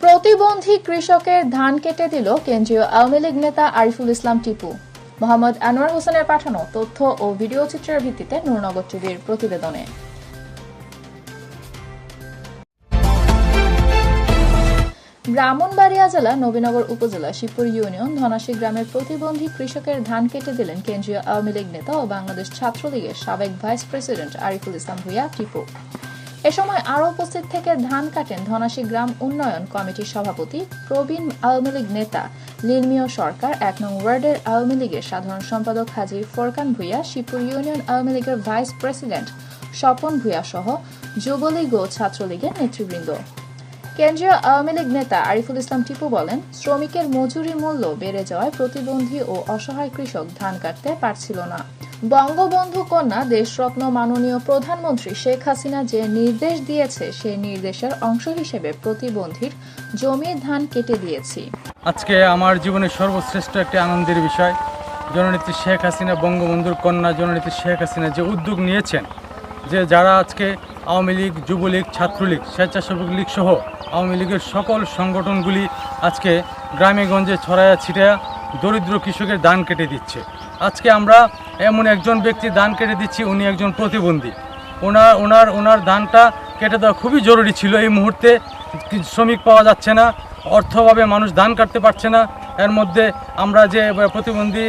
প্রতিবন্ধী কৃষকের ধান কেটে দিল কেন্দ্রীয় আওয়ামী লীগ নেতা আরিফুল ইসলাম টিপু। মোহাম্মদ আনোয়ার হোসেনের পাঠানো তথ্য ও ভিডিও চিত্রের ভিত্তিতে নূরনগর টিভির প্রতিবেদনে। ব্রাহ্মণবাড়িয়া জেলা নবীনগর উপজেলা শিবপুর ইউনিয়ন ধনাশী গ্রামের প্রতিবন্ধী কৃষকের ধান কেটে দিলেন কেন্দ্রীয় আওয়ামী লীগ নেতা ও বাংলাদেশ ছাত্রলীগের সাবেক ভাইস প্রেসিডেন্ট আরিফুল ইসলাম ভুইয়া টিপু। এ সময় আরও উপস্থিত থেকে ধান কাটেন ধনাশী গ্রাম উন্নয়ন কমিটির সভাপতি প্রবীণ আওয়ামী লীগ নেতা লিলমিয় সরকার, এক নং ওয়ার্ডের আওয়ামী লীগের সাধারণ সম্পাদক হাজি ফোরকান ভুইয়া, শিবপুর ইউনিয়ন আওয়ামী লীগের ভাইস প্রেসিডেন্ট স্বপন ভুইয়া সহ যুবলীগ ও ছাত্রলীগের নেতৃবৃন্দ। কেন্দ্রীয় আওয়ামী লীগ নেতা আরিফুল ইসলাম টিপু বলেন, শ্রমিকের মজুরি মূল্য বেড়ে যাওয়ায় প্রতিবন্ধী ও অসহায় কৃষক ধান কাটতে পারছিল না। বঙ্গবন্ধু কন্যা দেশরত্ন মাননীয় প্রধানমন্ত্রী শেখ হাসিনা যে নির্দেশ দিয়েছে, সেই নির্দেশের অংশ হিসেবে প্রতিবন্ধীর জমির ধান কেটে দিয়েছি। আজকে আমার জীবনের সর্বশ্রেষ্ঠ একটি আনন্দের বিষয়, জননেত্রী শেখ হাসিনা, বঙ্গবন্ধুর কন্যা জননেত্রী শেখ হাসিনা যে উদ্যোগ নিয়েছেন, যে যারা আজকে আওয়ামী লীগ, যুবলীগ, ছাত্রলীগ, স্বেচ্ছাসেবক লীগ সহ আওয়ামী লীগের সকল সংগঠনগুলি আজকে গ্রামে গঞ্জে ছড়ায়া ছিটায়া দরিদ্র কৃষকের দান কেটে দিচ্ছে। আজকে আমরা এমন একজন ব্যক্তির দান কেটে দিচ্ছি, উনি একজন প্রতিবন্ধী। ওনার ওনার ওনার দানটা কেটে দেওয়া খুবই জরুরি ছিল। এই মুহূর্তে শ্রমিক পাওয়া যাচ্ছে না, অর্থভাবে মানুষ দান কাটতে পারছে না। এর মধ্যে আমরা যে প্রতিবন্ধী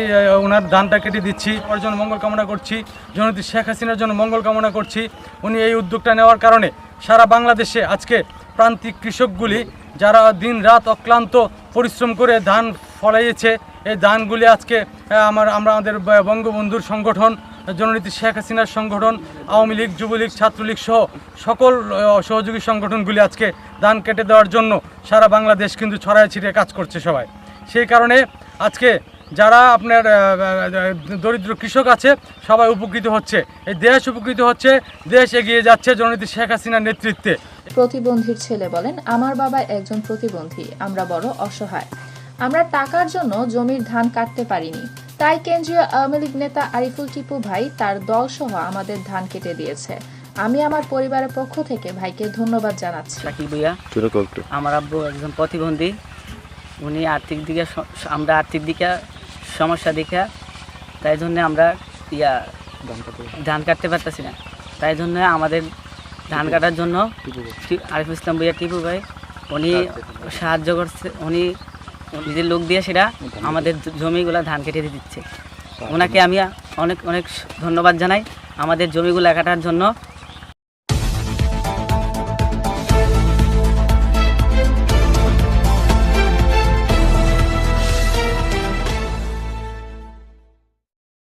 ওনার দানটা কেটে দিচ্ছি ওর জন্য মঙ্গল কামনা করছি, জনতি শেখ হাসিনার জন্য মঙ্গল কামনা করছি। উনি এই উদ্যোগটা নেওয়ার কারণে সারা বাংলাদেশে আজকে প্রান্তিক কৃষকগুলি, যারা দিন রাত অক্লান্ত পরিশ্রম করে ধান ফলাইয়েছে এই দানগুলি আজকে আমার, আমরা আমাদের বঙ্গবন্ধুর সংগঠন জননীতি শেখ হাসিনার সংগঠন, আওয়ামী লীগ, যুবলীগ, ছাত্রলীগ সহ সকল সহযোগী সংগঠনগুলি আজকে ধান কেটে দেওয়ার জন্য সারা বাংলাদেশ কিন্তু ছড়ায় ছিটিয়ে কাজ করছে সবাই। সেই কারণে আজকে যারা আপনার দরিদ্র কৃষক আছে, সবাই উপকৃত হচ্ছে। এই দেশ উপকৃত হচ্ছে, দেশ এগিয়ে যাচ্ছে জননীতি শেখ হাসিনার নেতৃত্বে। প্রতিবন্ধীর ছেলে বলেন, আমার বাবা একজন প্রতিবন্ধী, আমরা বড় অসহায়। আমরা টাকার জন্য জমির ধান কাটতে পারিনি। তাই কেন্দ্রীয় আওয়ামী লীগ নেতা আরিফুল টিপু ভাই তার দল সহ আমাদের ধান কেটে দিয়েছে। আমি আমার পরিবারের পক্ষ থেকে ভাইকে ধন্যবাদ জানাচ্ছি। শাকিল ভুইয়া, আমার আব্বু একজন প্রতিবন্ধী। উনি আর্থিক দিকে আমরা আর্থিক দিকে, সমস্যা দেখে তাই জন্য আমরা ইয়া ধান কাটতে পারতেছি না। তাই জন্য আমাদের ধান কাটার জন্য আরিফুল ইসলাম ভাইয়া টিপু ভাই, উনি সাহায্য করছে, উনি নিজের লোক দিয়ে সেটা আমাদের জমিগুলো ধান কেটে দিচ্ছে। ওনাকে আমি অনেক অনেক ধন্যবাদ জানাই। আমাদের জমিগুলো কাটার জন্য